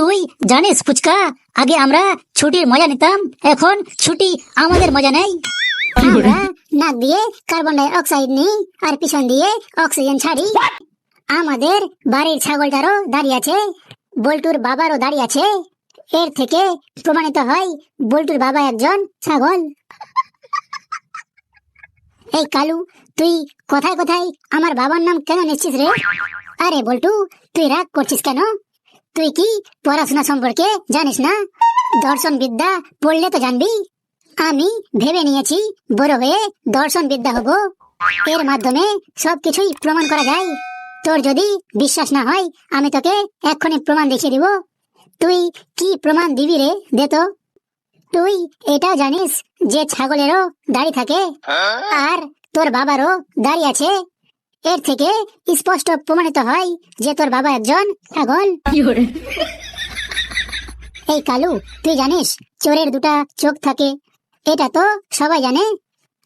তুই জানিস ফুচকা? আগে আমরা ছুটির মজা নিতাম এখন ছুটি আমাদের মজা নেই। আমরা নাক দিয়ে কার্বন ডাই অক্সাইড নিই আর পিছন দিয়ে অক্সিজেন ছাড়ি। আমাদের বাড়ির ছাগলটারও দাঁড়িয়ে আছে বল্টুর বাবারও দাঁড়িয়ে আছে। এর থেকে প্রমাণিত হয় বল্টুর বাবা একজন ছাগল। এই কালু তুই কোথায় কোথায়? আমার বাবার নাম কেন নিচ্ছিস রে? আরে বল্টু তুই রাগ করছিস কেন? তুই কি পড়াশোনা সম্পর্কে জানিস না? দর্শন বিদ্যা পড়লে তো জানবি। আমি ভেবে নিয়েছি বড় হয়ে দর্শন বিদ্যা হব। এর মাধ্যমে সবকিছুই প্রমাণ করা যায়। তোর যদি বিশ্বাস না হয় আমি তোকে এক্ষুনি প্রমাণ দেখিয়ে দিব। তুই কি প্রমাণ দিবি রে? দে তো। তুই এটা জানিস যে ছাগলেরও দাড়ি থাকে। আর তোর বাবারও দাড়ি আছে। এর থেকে স্পষ্ট প্রমাণিত হয় যে তোর বাবা একজন ছাগল। এই কালু তুই জানিস চোরের দুটা চোখ থাকে? এটা তো সবাই জানে।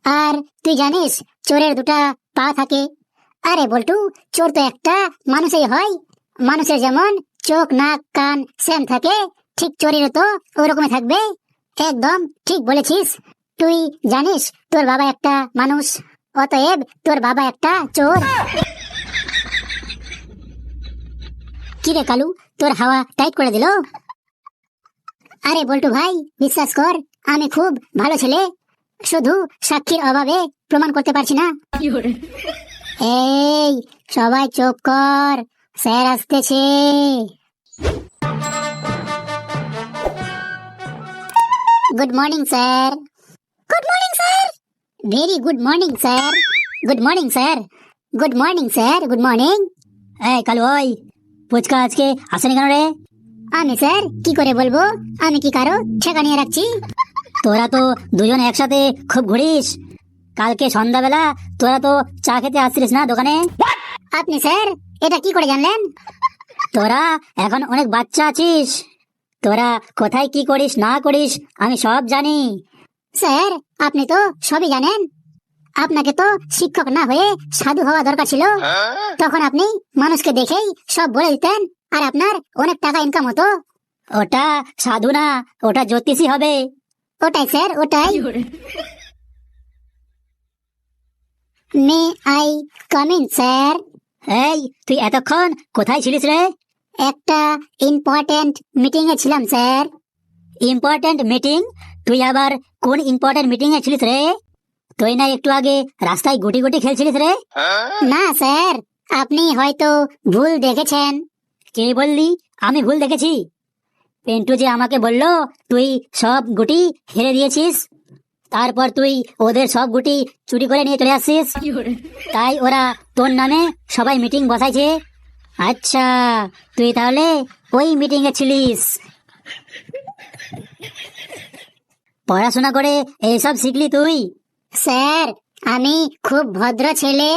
আর তুই জানিস চোরের দুটা পা থাকে? আরে বল্টু চোর তো একটা মানুষই হয়। মানুষের যেমন চোখ নাক কান সেম থাকে ঠিক চোরেরও তো ওরকমই থাকবে। একদম ঠিক বলেছিস। তুই জানিস তোর বাবা একটা মানুষ? অতএব তোর বাবা একটা চোর। কিরে কালু তোর হাওয়া টাইট করে দিল? আরে বল্টু ভাই বিশ্বাস কর আমি খুব ভালো ছেলে। শুধু সাক্ষীর অভাবে প্রমাণ করতে পারছি না। এই সবাই চোখ কর স্যার আসতেছে। Good morning sir. Good morning sir. Very good morning sir good morning sir good morning sir good morning এই কালু ওই ফুচকা আজকে আসেনি কেন রে? আমি স্যার কি করে বলব? আমি কি কারও ঠেকা নিয়ে রাখছি? তোরা তো দুজন একসাথে খুব ঘুরিস। কালকে সন্ধ্যাবেলা তোরা তো চা খেতে আসছিলিস না দোকানে? আপনি স্যার এটা কি করে জানলেন? তোরা এখন অনেক বাচ্চা আছিস। তোরা কোথায় কি করিস না করিস আমি সব জানি। স্যার আপনি তো সবই জানেন। আপনাকে তো শিক্ষক না হয়ে সাধু হওয়া দরকার ছিল। তখন আপনি মানুষকে দেখেই সব বলে দিতেন আর আপনার অনেক টাকা ইনকাম হতো। ওটা সাধু না ওটা জ্যোতিষী হবে। ওটাই স্যার ওটাই। May I come in sir? এই তুই এতক্ষণ কোথায় ছিলিস রে? একটা ইম্পর্টেন্ট মিটিং এ ছিলাম স্যার। ইম্পর্টেন্ট মিটিং তুই আবার কোন ইম্পর্টেন্ট মিটিং এ ছিলিস রে? তুই না একটু আগে রাস্তায় গুটি গুটি খেলছিলিস রে? না স্যার আপনি হয়তো ভুল দেখেছেন। কে বললি? আমি ভুল দেখেছি। পেন্টু যে আমাকে বলল তুই সব গুটি হেরে দিয়েছিস। তারপর তুই ওদের সব গুটি চুরি করে নিয়ে চলে আসছিস। তাই ওরা তোর নামে সবাই মিটিং বসাইছে। আচ্ছা তুই তাহলে ওই মিটিং এ ছিলিস। পড়াশোনা করে এইসব শিখলি তুই? স্যার আমি খুব ভদ্র ছেলে।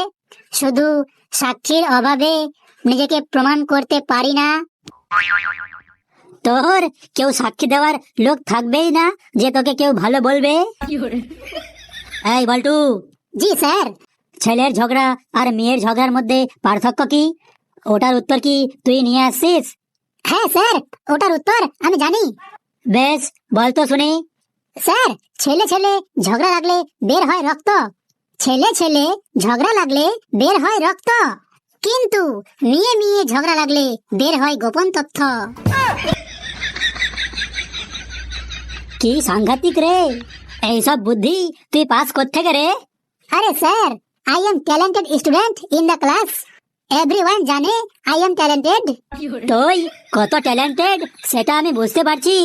শুধু সাক্ষীর অভাবে নিজেকে প্রমাণ করতে পারি না। তোর কেউ সাক্ষী দেওয়ার লোক থাকবেই না যে তোকে কেউ ভালো বলবে? এই বল্টু। জি স্যার। ছেলের ঝগড়া আর মেয়ের ঝগড়ার মধ্যে পার্থক্য কি? ওটার উত্তর কি তুই নিয়ে আসছিস? হ্যাঁ স্যার ওটার উত্তর আমি জানি। বেশ বলতো শুনি। স্যার ছেলে ছেলে ঝগড়া লাগলে বের হয় রক্ত। ছেলে ছেলে ঝগড়া লাগলে বের হয় রক্ত। কিন্তু মেয়ে মেয়ে ঝগড়া লাগলে বের হয় গোপন তথ্য। কি সাংঘাতিক রে? এইসব বুদ্ধি তুই পাস করতে রে? আরে sir I am talented student in the class everyone জানে আই এম ট্যালেন্টেড তুই কত ট্যালেন্টেড সেটা আমি বুঝতে পারছি।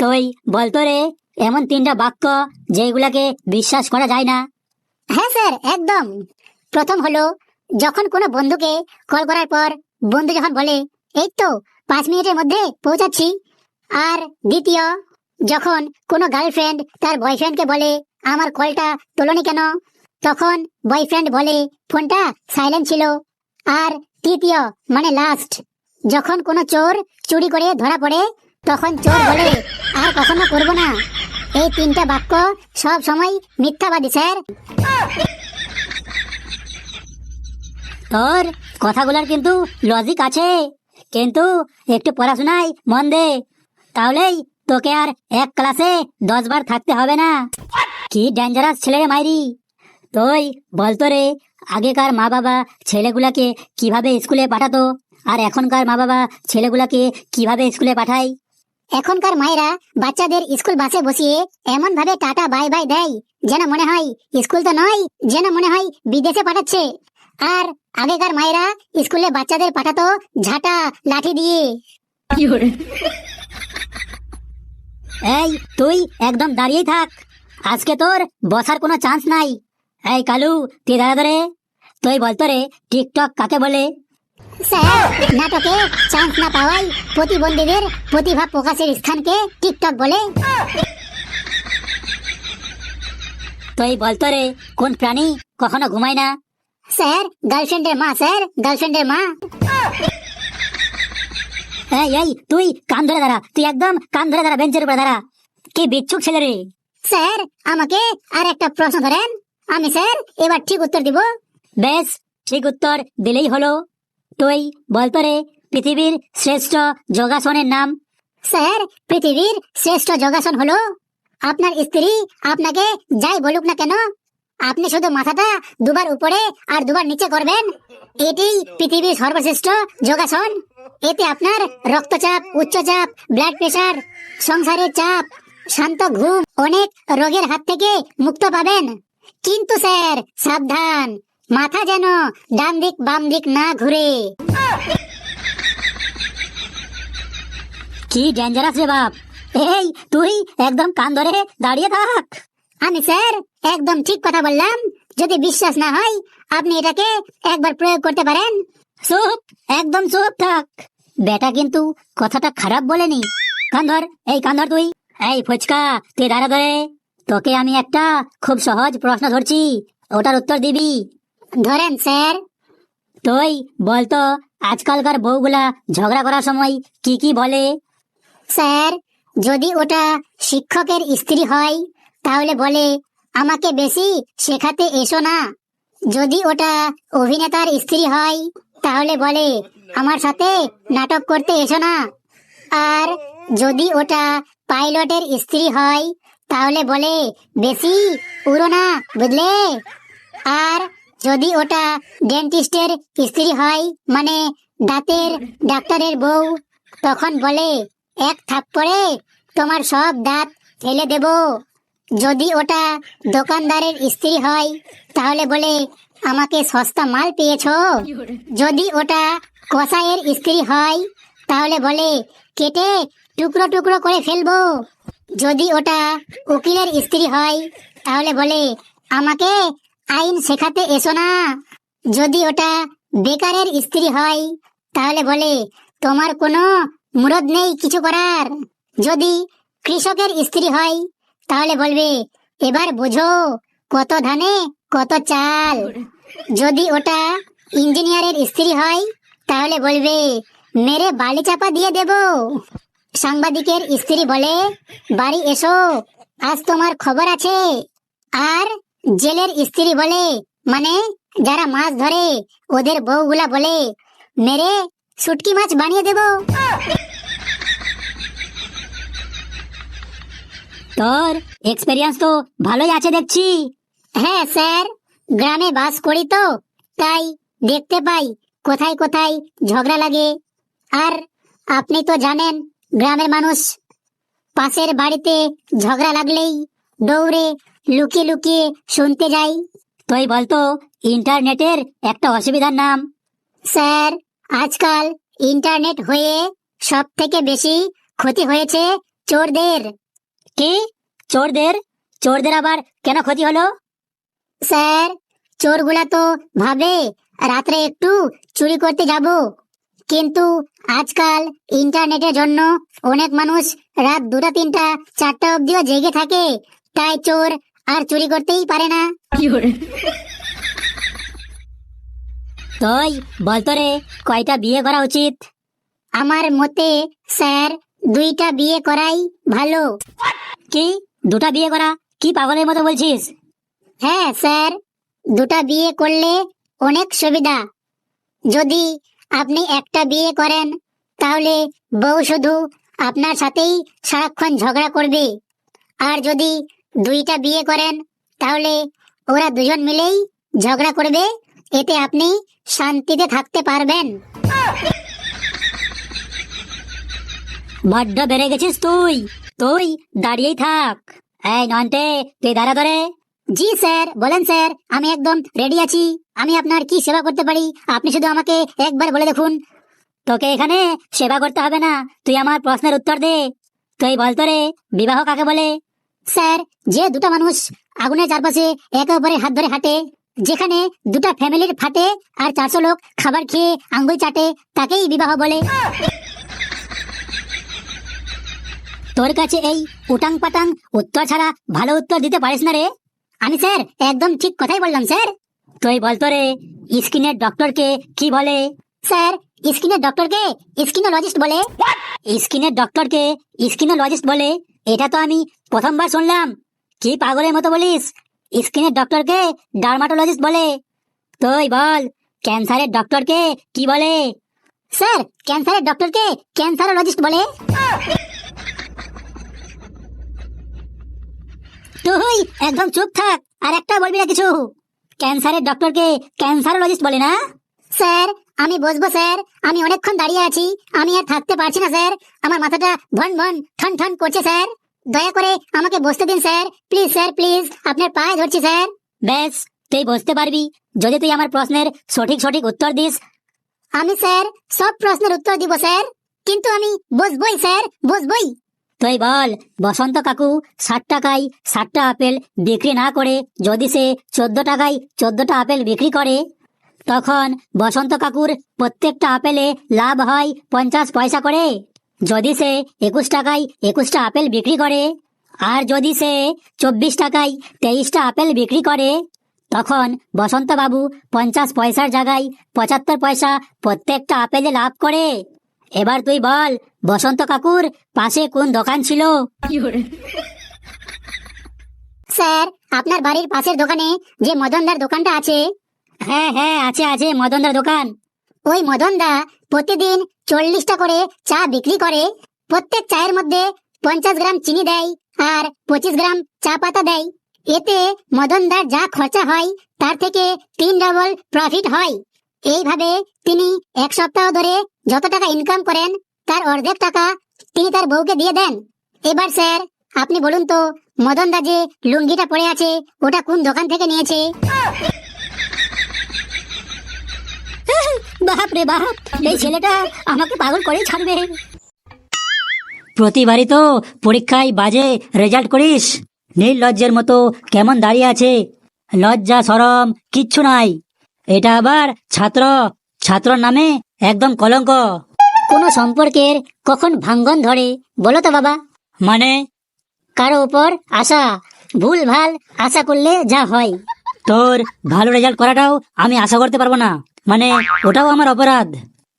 তুই বলতো রে এমন তিনটা বাক্য যেগুলাকে বিশ্বাস করা যায় না। হ্যাঁ স্যার, একদম। প্রথম হলো, যখন কোনো বন্ধুকে কল করার পর বন্ধু যখন বলে, এই তো, পাঁচ মিনিটের মধ্যে পৌঁছাচ্ছি। আর দ্বিতীয়, যখন কোনো গার্লফ্রেন্ড তার বয়ফ্রেন্ডকে বলে, আমার কলটা তোলনি কেন? তখন বয়ফ্রেন্ড বলে, ফোনটা সাইলেন্ট ছিল। আর তৃতীয় মানে লাস্ট, যখন কোনো চোর চুরি করে ধরা পড়ে, তখন চোর বলে, আর কখনো করব না। এই তিনটা বাক্য সব সময় মিথ্যাবাদী, স্যার। তোর কথাগুলোর কিন্তু লজিক আছে, কিন্তু একটু পড়াশোনায় মন দে। তাহলেই তোকে আর এক ক্লাসে দশ বার থাকতে হবে না। কি ডেঞ্জারাস ছেলে মাইরি। তুই বলতো রে, আগেকার মা বাবা ছেলেগুলাকে কীভাবে স্কুলে পাঠাতো? আর এখনকার মা বাবা ছেলেগুলাকে কীভাবে স্কুলে পাঠায়? এখনকার মায়েরা বাচ্চাদের স্কুল বাসে বসিয়ে এমন ভাবে টাটা বাই বাই দেয় যেন মনে হয় স্কুল তো নয় যেন মনে হয় বিদেশে পাঠাচ্ছে। আর আগেকার মায়েরা স্কুলে বাচ্চাদের পাঠাতো ঝাঁটা লাঠি দিয়ে। এই তুই একদম দাঁড়িয়েই থাক। আজকে তোর বসার কোনো চান্স নাই। এই কালু তুই দাঁড়া ধরে। তুই বলতো রে টিকটক কাকে বলে? স্যার নাটকে চান্স না প্রতিবন্ধীদের প্রতিভা প্রকাশের স্থানকে টিকটক বলে। তুই বলতো রে কোন প্রাণী কখনো ঘুমায় না? স্যার গার্লফ্রেন্ডের মা স্যার গার্লফ্রেন্ডের মা। এই এই তুই কান ধরে দাঁড়া তুই একদম কান ধরে দাঁড়া বেঞ্চের উপরে দাঁড়া। কি বিচ্ছুক ছেলে রে। স্যার আমাকে আর একটা প্রশ্ন ধরেন আমি স্যার এবার ঠিক উত্তর দিব। বেশ ঠিক উত্তর দিলেই হলো। তুই বলতো রে, পৃথিবীর শ্রেষ্ঠ যোগাসনের নাম। স্যার, পৃথিবীর শ্রেষ্ঠ যোগাসন হলো, আপনার স্ত্রী আপনাকে যাই বলুক না কেন, আপনি শুধু মাথাটা দুবার উপরে আর দুবার নিচে করবেন। এটি পৃথিবীর সর্বশ্রেষ্ঠ যোগাসন। এতে আপনার রক্তচাপ, উচ্চচাপ ব্লাড প্রেশার সংসারের চাপ, শান্ত ঘুম, অনেক রোগের হাত থেকে মুক্ত পাবেন। কিন্তু স্যার, সাবধান মাথা যেন ডান দিক বাম দিক না ঘুরে। কি ডেঞ্জারাস রে বাপ। এই, তুই একদম কান ধরে দাঁড়িয়ে থাক। আমি স্যার, একদম ঠিক কথা বললাম। যদি বিশ্বাস না হয়, আপনি এটাকে একবার প্রয়োগ করতে পারেন। চুপ, একদম চুপ থাক। বেটা কিন্তু কথাটা খারাপ বলেনি। কান্ধর এই কান্ধর তুই। এই ফুচকা, তুই দাঁড়া ধরে। তোকে আমি একটা খুব সহজ প্রশ্ন ধরছি। ওটার উত্তর দিবি। ধরেন, স্যার। তুই বলতো আজকালকার বউগুলা ঝগড়া করার সময় কি কি বলে? স্যার, যদি ওটা শিক্ষকের স্ত্রী হয়, তাহলে বলে, আমাকে বেশি শেখাতে এসো না। যদি ওটা অভিনেতার স্ত্রী হয়, তাহলে বলে, আমার সাথে নাটক করতে এসো না। আর যদি ওটা পাইলটের স্ত্রী হয়, তাহলে বলে, বেশি উড়ো না, বুঝলে? আর যদি ওটা ডেন্টিস্টের স্ত্রী হয় মানে দাঁতের ডাক্তারের বউ, তখন বলে, এক থাপ্পড়ে তোমার সব দাঁত ফেলে দেব। যদি ওটা দোকানদারের স্ত্রী হয়, তাহলে বলে, আমাকে সস্তা মাল পেয়েছ। যদি ওটা কসাইয়ের স্ত্রী হয়, তাহলে বলে, কেটে টুকরো টুকরো করে ফেলব। যদি ওটা উকিলের স্ত্রী হয়, তাহলে বলে, আমাকে আইন শেখাতে এসো না। যদি ওটা বেকারের স্ত্রী হয়, তাহলে বলে, তোমার কোনো মুরদ নেই কিছু করার। যদি কৃষকের স্ত্রী হয়, তাহলে বলবে, এবার বোঝো কত ধানে কত চাল। যদি ওটা ইঞ্জিনিয়ারের স্ত্রী হয়, তাহলে বলবে, মেরে বালি চাপা দিয়ে দেব। সাংবাদিকের স্ত্রী বলে, বাড়ি এসো, আজ তোমার খবর আছে। আর জেলের স্ত্রী বলে মানে যারা মাছ ধরে, ওদের বউগুলা বলে, মেরে শুটকি মাছ বানিয়ে দেব। তোর এক্সপেরিয়েন্স তো ভালোই আছে দেখছি। হ্যাঁ স্যার, গ্রামে বাস করি তো, তাই দেখতে পাই কোথায় কোথায় ঝগড়া লাগে। আর আপনি তো জানেন, গ্রামের মানুষ পাশের বাড়িতে ঝগড়া লাগলেই দৌড়ে লুকিয়ে লুকিয়ে শুনতে যাই। তুই বলতো ইন্টারনেটের একটা অসুবিধার নাম। স্যার আজকাল ইন্টারনেট হয়ে সব থেকে বেশি ক্ষতি হয়েছে চোরদের। কি? চোরদের? চোরদের আবার কেন ক্ষতি হলো? স্যার চোরগুলা তো ভাবে রাত্রে একটু চুরি করতে যাব। কিন্তু আজকাল ইন্টারনেটের জন্য অনেক মানুষ রাত দুটা তিনটা চারটা অবধিও জেগে থাকে। তাই চোর আর চুরি করতেই পারে না। তুই বলতো রে কয়টা বিয়ে করা উচিত? আমার মতে স্যার দুইটা বিয়ে করাই ভালো। কি? দুটা বিয়ে করা? কি পাগলের মতো বলছিস? হ্যাঁ স্যার দুটা বিয়ে করলে অনেক সুবিধা। যদি আপনি একটা বিয়ে করেন তাহলে বউ শুধু আপনার সাথেই সারাক্ষণ ঝগড়া করবে। আর যদি দুইটা বিয়ে করেন, তাহলে ওরা দুজন মিলেই ঝগড়া করবে, এতে আপনি শান্তিতে থাকতে পারবেন। বড্ড বেড়ে গেছিস তুই তুই দাঁড়িয়েই থাক। এই নন্টে তুই দাঁড়া ধরে। জি স্যার, বলেন স্যার, আমি একদম রেডি আছি। আমি আপনার কি সেবা করতে পারি? আপনি শুধু আমাকে একবার বলে দেখুন। তোকে এখানে সেবা করতে হবে না, তুই আমার প্রশ্নের উত্তর দে। তুই বলতো রে, বিবাহ কাকে বলে? স্যার যে দুটো মানুষ আগুনের চারপাশে একে অপরের হাত ধরে হাঁটে যেখানে দুটো ফ্যামিলির ফাটে আর চারশো লোক খাবার খেয়ে আঙ্গুল চাটে তাকেই বিবাহ বলে। তোর কাছে এই উটাং পাটাং উত্তর ছাড়া ভালো উত্তর দিতে পারিস না রে। আমি স্যার একদম ঠিক কথাই বললাম স্যার। তুই বলতো রে স্কিনের ডক্টরকে কি বলে? স্যার স্কিনের ডক্টরকে স্কিনোলজিস্ট বলে। স্কিনের ডক্টরকে স্কিনোলজিস্ট বলে। এটা তো আমি প্রথমবার শুনলাম। কি পাগলের মতো বলিস? স্কিনের ডক্টরকে ডার্মাটোলজিস্ট বলে। তুই বল, ক্যান্সারের ডক্টরকে কি বলে? স্যার, ক্যান্সারের ডক্টরকে ক্যান্সারোলজিস্ট বলে। তুই একদম চুপ থাক, আর একটা বলবি না কিছু। ক্যান্সারের ডক্টরকে ক্যান্সারোলজিস্ট বলে না? স্যার আমি বসবো স্যার। আমি অনেকক্ষণ দাঁড়িয়ে আছি। আমি আর থাকতে পারছি না স্যার। আমার মাথাটা ভন ভন ঠন ঠন করছে স্যার। দয়া করে আমাকে বসতে দিন স্যার। Please sir please. আপনার পায়ে ধরছি স্যার। বেশ তুই বুঝতে পারবি। যদি তুই আমার প্রশ্নের সঠিক সঠিক উত্তর দিস। আমি স্যার সব প্রশ্নের উত্তর দিব স্যার। কিন্তু আমি বসবই স্যার বসবই। তুই বল বসন্ত কাকু ষাট টাকায় ষাটটা আপেল বিক্রি না করে যদি সে চোদ্দ টাকায় চোদ্দটা আপেল বিক্রি করে? তখন বসন্ত কাকুর প্রত্যেকটা আপেলে লাভ হয় পঞ্চাশ পয়সা করে। যদি সে একুশ টাকায় একুশটা আপেল বিক্রি করে আর যদি সে চব্বিশ টাকায় তেইশটা আপেল বিক্রি করে তখন বসন্তবাবু পঞ্চাশ পয়সার জায়গায় পঁচাত্তর পয়সা প্রত্যেকটা আপেলে লাভ করে। এবার তুই বল বসন্ত কাকুর পাশে কোন দোকান ছিল? স্যার আপনার বাড়ির পাশের দোকানে যে মদনদার দোকানটা আছে হ্যাঁ হ্যাঁ আছে আছে, মদনদার দোকান। ওই মদনদা প্রতিদিন চল্লিশটা করে চা বিক্রি করে। প্রত্যেক চায়ের মধ্যে পঞ্চাশ গ্রাম চিনি দেয় আর পঁচিশ গ্রাম চা পাতা দেয়। এতে মদনদার যা খরচা হয়, তার থেকে তিন ডবল প্রফিট হয়। এইভাবে তিনি এক সপ্তাহ ধরে যত টাকা ইনকাম করেন, তার অর্ধেক টাকা তিনি তার বউকে দিয়ে দেন। এবার স্যার, আপনি বলুন তো, মদনদা যে লুঙ্গিটা পড়ে আছে, ওটা কোন দোকান থেকে নিয়েছে? বাপ রে বাপ এই ছেলেটা আমাকে পাগল করে ছাড়বে। প্রতিবারই তো পরীক্ষায় বাজে রেজাল্ট করিস। নীল লজ্জের মতো কেমন দাঁড়িয়ে আছে? লজ্জা সরম কিচ্ছু নাই। এটা আবার ছাত্র ছাত্রর নামে একদম কলঙ্ক। কোনো সম্পর্কের কখন ভাঙ্গন ধরে বলো তো বাবা। মানে? কারও উপর আশা ভুল ভালো আশা করলে যা হয়। তোর ভালো রেজাল্ট করাটাও আমি আশা করতে পারব না। মানে ওটাও আমার অপরাধ।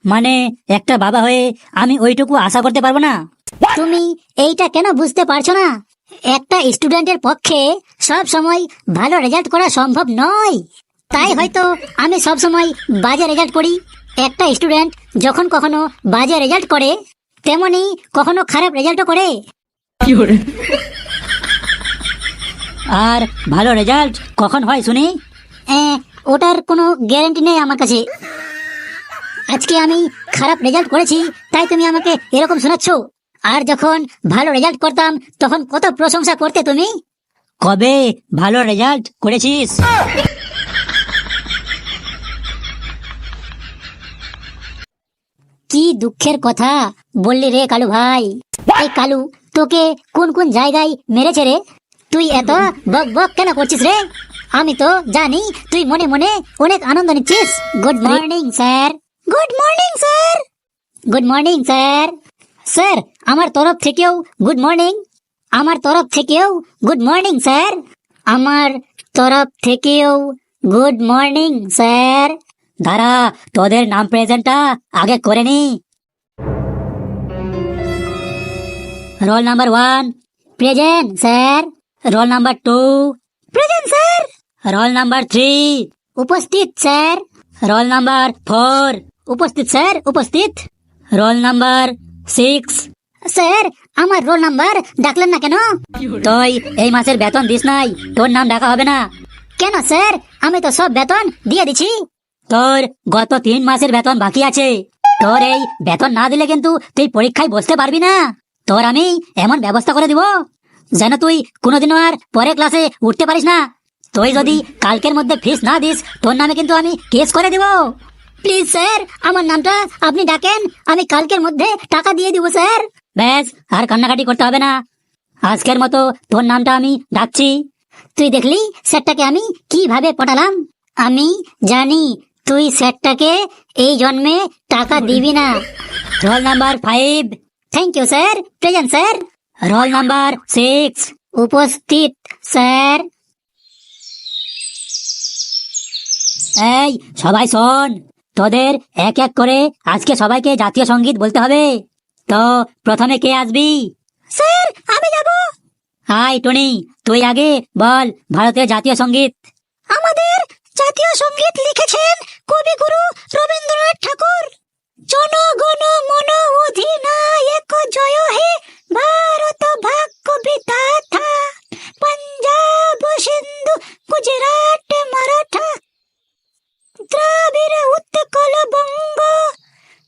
মানে একটা বাবা হয়ে আমি ওইটুকু আশা করতে পারব না। তুমি এইটা কেন বুঝতে পারছ না? একটা স্টুডেন্টের পক্ষে সব সময় ভালো রেজাল্ট করা সম্ভব নয়। তাই হয়তো আমি সব সময় বাজে রেজাল্ট করি। একটা স্টুডেন্ট যখন কখনো বাজে রেজাল্ট করে তেমনি কখনো খারাপ রেজাল্টও করে। আর ভালো রেজাল্ট কখন হয় শুনি? ওটার কোনো গ্যারান্টি নেই আমার কাছে। আজকে আমি খারাপ রেজাল্ট করেছি, তাই তুমি আমাকে এরকম শোনাচ্ছ। আর যখন ভালো রেজাল্ট করতাম, তখন কত প্রশংসা করতে তুমি? কবে ভালো রেজাল্ট করেছিস? কি দুঃখের কথা বললি রে কালু ভাই। এই কালু, তোকে কোন কোন জায়গায় মেরেছে রে? তুই এত বক বক কেন করছিস রে? আমি তো জানি, তুই মনে মনে অনেক আনন্দ নিচ্ছিস। Good morning sir good morning sir good morning sir sir আমার তরফ থেকেও গুড মর্নিং আমার তরফ থেকেও গুড মর্নিং স্যার আমার তরফ থেকেও গুড মর্নিং স্যার দাঁড়া, তোদের নাম প্রেজেন্টটা আগে করে নি। Roll number one present sir roll number two present sir roll number three উপস্থিত স্যার রোল নাম্বার ফোর উপস্থিত স্যার উপস্থিত রোল নাম্বার সিক্স স্যার আমার রোল নাম্বার ডাকলেন না কেন? তুই এই মাসের বেতন দিস নাই। তোর নাম ডাকা হবে না। কেন স্যার আমি তো সব বেতন দিয়ে দিছি। তোর গত তিন মাসের বেতন বাকি আছে। তোর এই বেতন না দিলে কিন্তু তুই পরীক্ষায় বসতে পারবি না। তোর আমি এমন ব্যবস্থা করে দিব যেন তুই কোনোদিনও আর পরে ক্লাসে উঠতে পারিস না। তুই যদি কালকের মধ্যে ফিস না দিস, তোর নামে কিন্তু আমি কেস করে দিব। প্লিজ স্যার আমার নামটা আপনি ডাকেন, আমি কালকের মধ্যে টাকা দিয়ে দিব স্যার ব্যাস, আর কান্নাকাটি করতে হবে না। আজকের মতো তোর নামটা আমি ডাকছি। তুই দেখলি স্যারটাকে আমি কীভাবে পটালাম? আমি জানি তুই স্যারটাকে এই জন্মে টাকা দিবি না। Roll number five thank you sir present sir roll number six উপস্থিত স্যার এই সবাই শোন। তোদের এক এক করে আজকে সবাইকে জাতীয় সংগীত বলতে হবে। তো প্রথমে কে আসবি? স্যার আমি যাব। হাই টনি তুই আগে বল ভারতের জাতীয় সংগীত। আমাদের জাতীয় সংগীত লিখেছেন কবিগুরু রবীন্দ্রনাথ ঠাকুর। জনগণ মন অধিনায়ক জয় হে ভারত ভাগ্য বিধাতা। পঞ্জাব সিন্ধু গুজরাট মারাঠা দ্রাবিড় উৎকল বঙ্গ।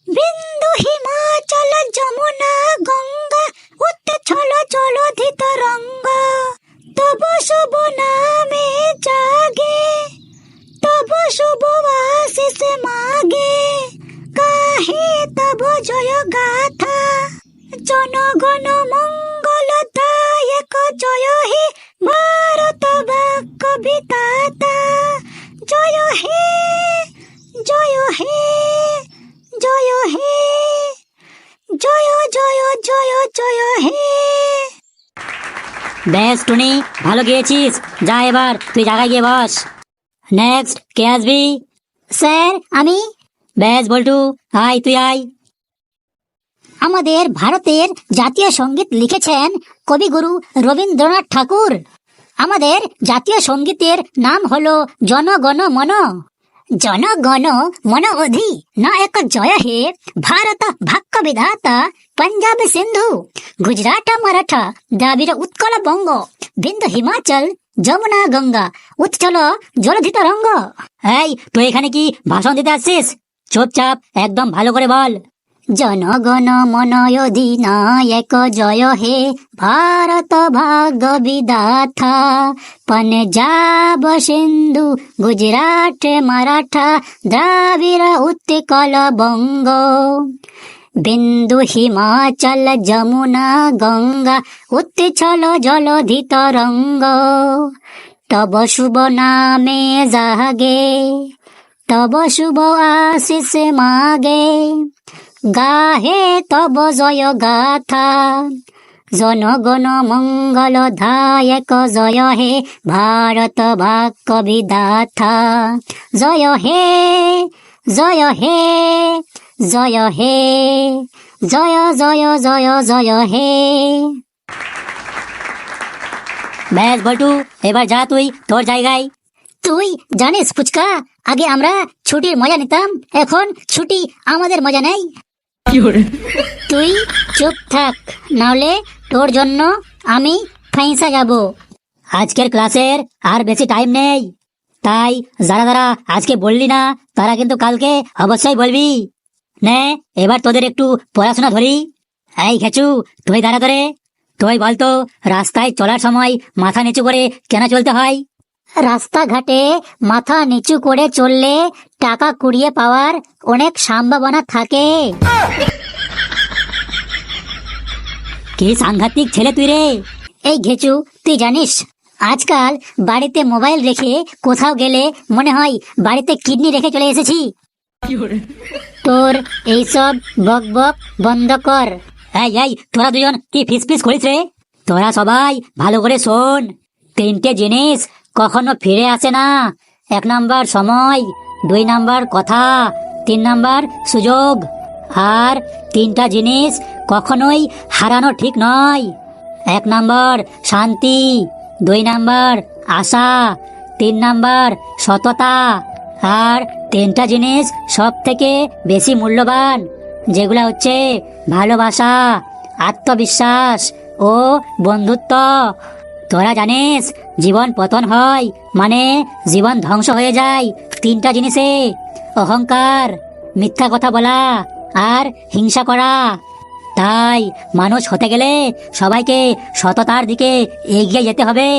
বিন্দু হিমাচল যমুনা গঙ্গা উচ্ছল জলধিত রঙ্গ। তব শুভ নামে জাগে, তব শুভ আশিস মাগে। কাহে তব জয় গাথা জনগণ মঙ্গল দায়ক জয় হে ভারত বাক্য বিধাতা জয় হে জয় হে জয় হে জয় জয় জয় জয় হে বেশ টুনি ভালো গিয়েছিস যা এবার তুই জায়গায় গিয়ে বস। নেক্সট কে আসবি? স্যার আমি। বেশ বল্টু আয় তুই আয়। আমাদের ভারতের জাতীয় সংগীত লিখেছেন কবিগুরু রবীন্দ্রনাথ ঠাকুর। আমাদের জাতীয় সঙ্গীতের নাম হলো জনগণ মন। জনগণ মন অধি না এক জয় হে, ভারত ভাক্য বিধাতা, পঞ্জাব সিন্ধু। গুজরাট মারাঠা দাবির উৎকল বঙ্গ। বিন্দু হিমাচল, যমুনা গঙ্গা। উচ্ছল জলধিত রঙ্গ। এই, তুই এখানে কি ভাষণ দিতে আসছিস? চুপচাপ, একদম ভালো করে বল। জনগণ মনয় অধিনায়ক, জয় হে ভারত ভাগ্য বিদাথা পঞ্জাব সিন্ধু, গুজরাট, মারাঠা, দ্রাবিড় উৎকল বঙ্গ। বিন্দু হিমাচল, যমুনা, গঙ্গা উচ্ছল জলধিত রঙ্গ তব শুভ নামে জাগে, তব শুভ আশিস মাগে। গাহে তব জয় গাথা। জনগণ মঙ্গল ধায়ক জয় হে ভারত ভাগ্য বিদাথা। জয় হে জয় হে জয় হে জয় জয় জয় জয় হে। বেশ বল্টু এবার যা তুই তোর জায়গায়। তুই জানিস ফুচকা? আগে আমরা ছুটির মজা নিতাম এখন ছুটি আমাদের মজা নেই। তুই চুপ থাক, নাহলে তোর জন্য আমি ফাইসা যাব। আজকের ক্লাসের আর বেশি টাইম নেই। তাই যারা যারা আজকে বললি না, তারা কিন্তু কালকে অবশ্যই বলবি। নে, এবার তোদের একটু পড়াশোনা ধরি। এই খেচু, তুই দাঁড়া করে তুই বলতো রাস্তায় চলার সময় মাথা নিচু করে কেন চলতে হয়? রাস্তাঘাটে মাথা নিচু করে চললে টাকা কুড়িয়ে পাওয়ার অনেক সম্ভাবনা থাকে। কি সাংঘাতিক ছেলে তুই রে? এই ঘেচু, তুই জানিস, আজকাল বাড়িতে মোবাইল রেখে কোথাও গেলে মনে হয় বাড়িতে কিডনি রেখে চলে এসেছি। তোর এইসব বক বক বন্ধ কর। এই এই, তোরা দুজন কি ফিস ফিস করিস রে? তোরা সবাই ভালো করে শোন। তিনটে জিনিস কখনো ফিরে আসে না। এক নাম্বার সময়, দুই নাম্বার কথা, তিন নাম্বার সুযোগ। আর তিনটা জিনিস কখনোই হারানো ঠিক নয়। এক নাম্বার শান্তি, দুই নাম্বার আশা, তিন নাম্বার সততা। আর তিনটা জিনিস সব থেকে বেশি মূল্যবান, যেগুলো হচ্ছে ভালোবাসা, আত্মবিশ্বাস ও বন্ধুত্ব। তোরা জানিস, জীবন পতন হয় মানে জীবন ধ্বংস হয়ে যায়, তিনটা জিনিসে। অহংকার, মিথ্যা কথা বলা, আর হিংসা করা। তাই মানুষ হতে গেলে সবাইকে সততার দিকে এগিয়ে যেতে হবে।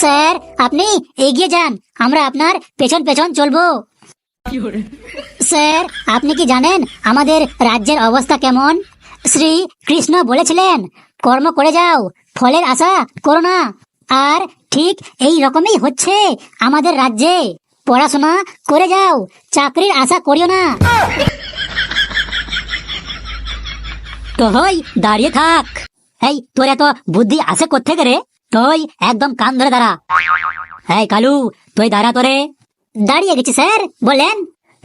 স্যার, আপনি এগিয়ে যান, আমরা আপনার পেছন পেছন চলবো। স্যার, আপনি কি জানেন আমাদের রাজ্যের অবস্থা কেমন? শ্রী কৃষ্ণ বলেছিলেন, কর্ম করে যাও ফলের আশা করো না। আর ঠিক এই রকমই হচ্ছে আমাদের রাজ্যে। পড়াশোনা করে যাও, চাকরির আশা করিও না। তো হই, দাঁড়িয়ে থাক। এই, তোর এত বুদ্ধি আছে কোথেকে রে? তুই একদম কান ধরে দাঁড়া। এই, কালু, তুই দাঁড়া তোরে। দাঁড়িয়ে গেছি, স্যার বলেন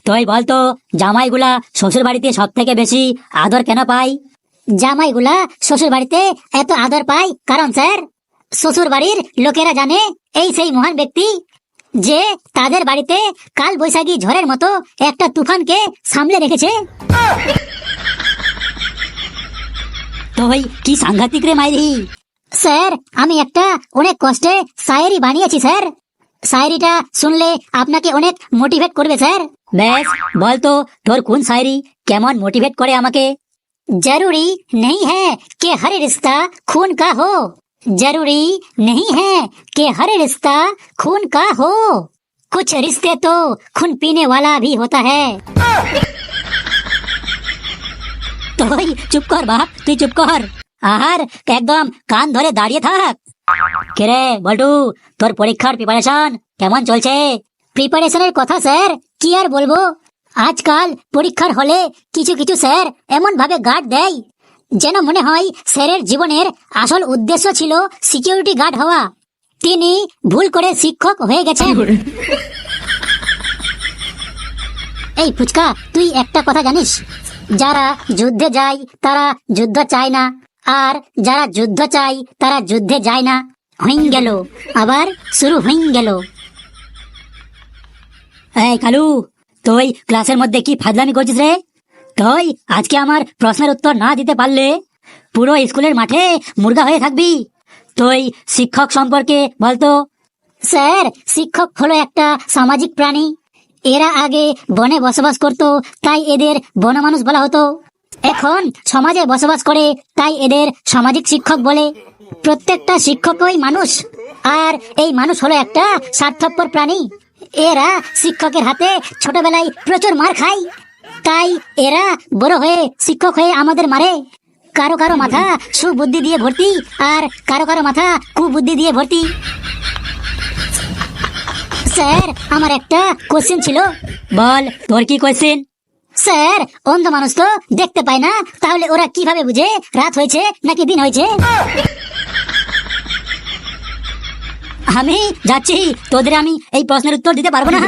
তুই বলতো, জামাইগুলা শ্বশুর বাড়িতে সব থেকে বেশি আদর কেন পাই জামাইগুলা শ্বশুর বাড়িতে এত আদর পায়, কারণ স্যার শ্বশুর বাড়ির লোকেরা জানে এই সেই মহান ব্যক্তি যে তাদের বাড়িতে কাল বৈশাখী ঝড়ের মতো একটা তুফানকে সামলে রেখেছে। তুই কি সাংঘাতিক রে মাইরি। স্যার, আমি একটা অনেক কষ্টে শায়েরি বানিয়েছি, স্যার। শায়েরিটা শুনলে আপনাকে অনেক মোটিভেট করবে, স্যার। বেশ বলতো, তোর কোন শায়রি কেমন মোটিভেট করে আমাকে? जरूरी नहीं है कि हर रिश्ता खून का हो जरूरी नहीं है कि हर रिश्ता खून का हो कुछ रिश्ते तो खून पीने वाला भी होता है তুই চুপ কর বাপ তুই চুপ কর আর একদম কান ধরে দাঁড়িয়ে থাক কেরে বল্টু তোর পরীক্ষার প্রিপারেশন কেমন চলছে প্রিপারেশনের কথা স্যার কি আর বলবো আজকাল পরীক্ষার হলে কিছু কিছু স্যার এমন ভাবে গার্ড দেয় যেন মনে হয় স্যারের জীবনের আসল উদ্দেশ্য ছিল সিকিউরিটি গার্ড হওয়া। তিনি ভুল করে শিক্ষক হয়ে গেছেন। এই ফুচকা তুই একটা কথা জানিস? যারা যুদ্ধে যায় তারা যুদ্ধ চায় না। আর যারা যুদ্ধ চায় তারা যুদ্ধে যায় না। হইং গেল। আবার শুরু হইং গেল। এই কালু তুই ক্লাসের মধ্যে কি ফাজলামি করছিস রে? তুই আজকে আমার প্রশ্নের উত্তর না দিতে পারলে পুরো স্কুলের মাঠে মুর্গা হয়ে থাকবি। তুই শিক্ষক সম্পর্কে বলতো? স্যার, শিক্ষক হলো একটা সামাজিক প্রাণী। এরা আগে বনে বসবাস করত, তাই এদের বনমানুষ বলা হতো। এখন সমাজে বসবাস করে, তাই এদের সামাজিক শিক্ষক বলে। প্রত্যেকটা শিক্ষকই মানুষ, আর এই মানুষ হলো একটা স্বার্থপর প্রাণী। এরা শিক্ষকের হাতে ছোটবেলায় প্রচুর মার খায়। তাই এরা বড় হয়ে শিক্ষক হয়ে আমাদের মারে। কারও কারও মাথা সুবুদ্ধি দিয়ে ভর্তি আর কারও কারও মাথা কুবুদ্ধি দিয়ে ভর্তি। স্যার আমার একটা কোশ্চেন ছিল। বল তোর কি কোয়েশ্চেন স্যার অন্ধ মানুষ তো দেখতে পায় না। তাহলে ওরা কীভাবে বুঝে রাত হয়েছে নাকি দিন হয়েছে? আমি যাচ্ছি। তোদের আমি এই প্রশ্নের উত্তর দিতে পারব না।